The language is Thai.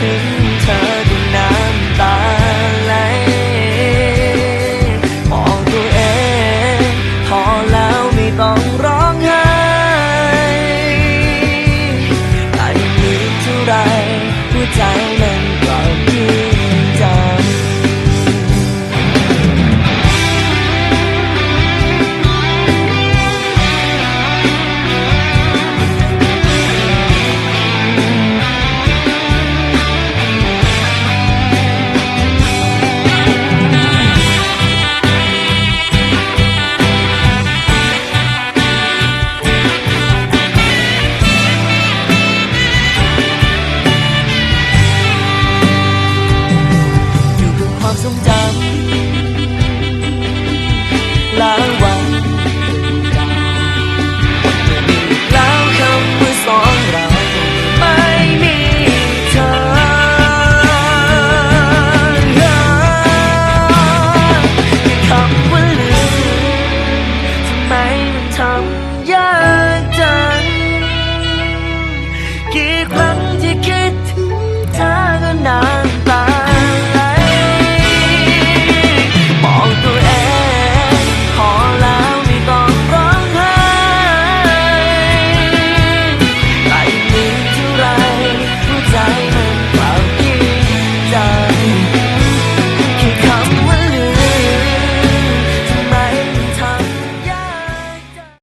ถึงเธอด้วยน้ำตาไหลมองตัวเองพอแล้วไม่ต้องร้องไห้อันนี้เท่าไรหัวใจ